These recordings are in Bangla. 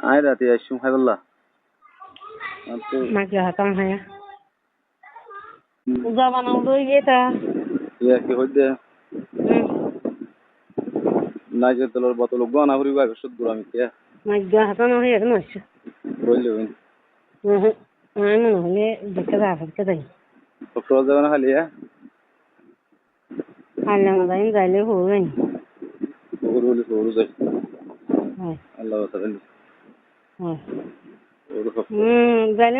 আয় রাতে আসছুম খাই বললা তো মাকে হাতাম হ্যাঁ জবানাও লই গেতা ইয়া কি হইতে। নাইজের তেলের বোতল গনা করিব আগে শুদ্ধ আমি কে। মাকে হাতানো হয়ে গেল নষ্ট বললে হইন আমি মনে হলে দেখতে যা ফেলতে যাই ডক্টর যাবে না খালি হ্যাঁ? আল্লাহ মাদাইন যাইলে হবেন ওগুলো বলি ওগুলো যাই হয়। আল্লাহ তাআলা হয়। ওগুলো সব হুম যাইলে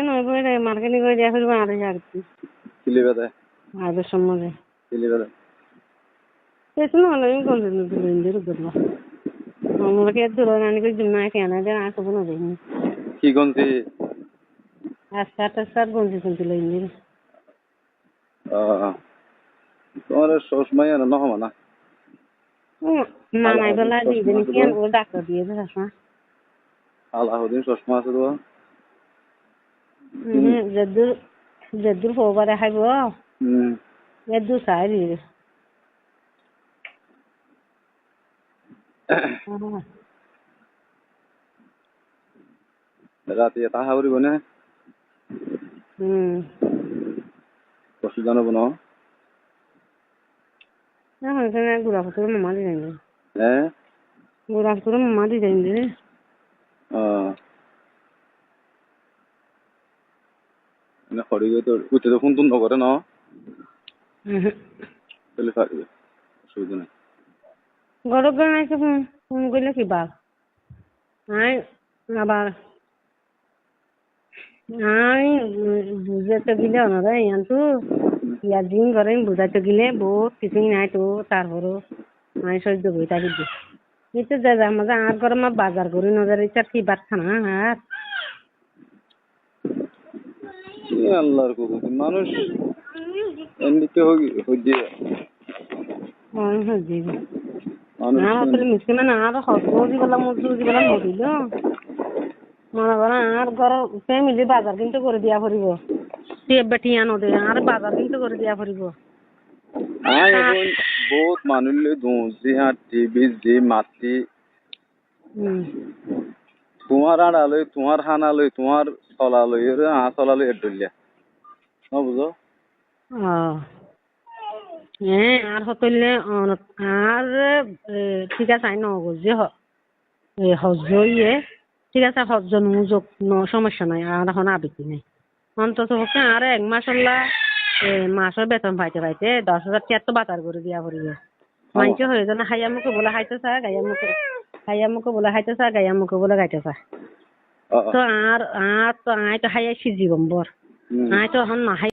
মার্কেটিং করে দিয়া ফেলব আর আর কি কিলি বেদা আর সম্বন্ধে কিলি বেদা করব আমরা কে দূর নানি কই জুমনা কেন যে আর কোনো দেইনি কি গন্তি আস্তা আস্তা গঞ্জি কোন দিল ইন্দির আহ তোমার সসময় না নহমা না মানাই বেলা দিয়ে দিন কেন ও ডাক্তার দিয়ে দে আসা আলাউদ্দিন চশমা আছে তো। হুম যদুর যদুর ফোবা দেখাইব হুম চাই দিয়ে রাতে তাহা করিব না? হুম কষ্ট জানাব না এখন এখানে গুড়া ফুতুর মামা দিয়ে হ্যাঁ গুড়া ফুতুর মামা দিয়ে যাইবে আহ মানে খড়ি গিয়ে তো উঠে তো ফোন টুন নকরে না তাহলে পারবে অসুবিধা নেই। ঘৰত গৈ নাইছে ফোন ফোন কৰিলে কিবা? নাই আবার নাই বুঝাতে গেলে ওনারা ইয়ান্তু ইয়ার দিন করে বুঝাতে গেলে বহুত কিছুই নাই তো তারপরও আমি সহ্য করি তাকে কিন্তু যা যা মাঝে আর ঘরে মা বাজার করি নজর ইচ্ছা কি বাদ খানা আর আল্লাহর কুকুর মানুষ এমনিতে হইছে আর আসলে মিষ্টি মানে আর মজুর মনে করেন আর ঘর ফ্যামিলি বাজার কিন্তু করে দিয়া ফুরিব। সে বেটিয়া নদী আর বাজার কিন্তু করে দিয়া ফুরিব। বহুত মানুহ দৌজি হাঁটি বিজি হুম তোমার আড়ালৈ তোমার হানালৈ তোমার চলালৈ আৰু হাঁহ চলালৈ এডলিয়া ন বুঝো হ্যাঁ আর হতলে আর ঠিক আছে আই নগজে ইয়ে ঠিক আছে হজ্জ নুযোগ ন সমস্যা নাই আর এখন আবেতি নাই। অন্তত পক্ষে আর এক মাস হল্লা এ, মাসের বেতন পাইতে পাইতে দশ হাজার টাকা তো বাতার করে দিয়া পড়িবে মাইকে হয়ে যেন হাইয়া মুখে বলে খাইতে চা গাইয়া মুখে হাইয়া মুখে বলে খাইতে চা গাইয়া মুখে বলে গাইতে চা। তো আর আর তো আয় তো হাইয়া সিজি বম্বর। আয় তো এখন নাহাই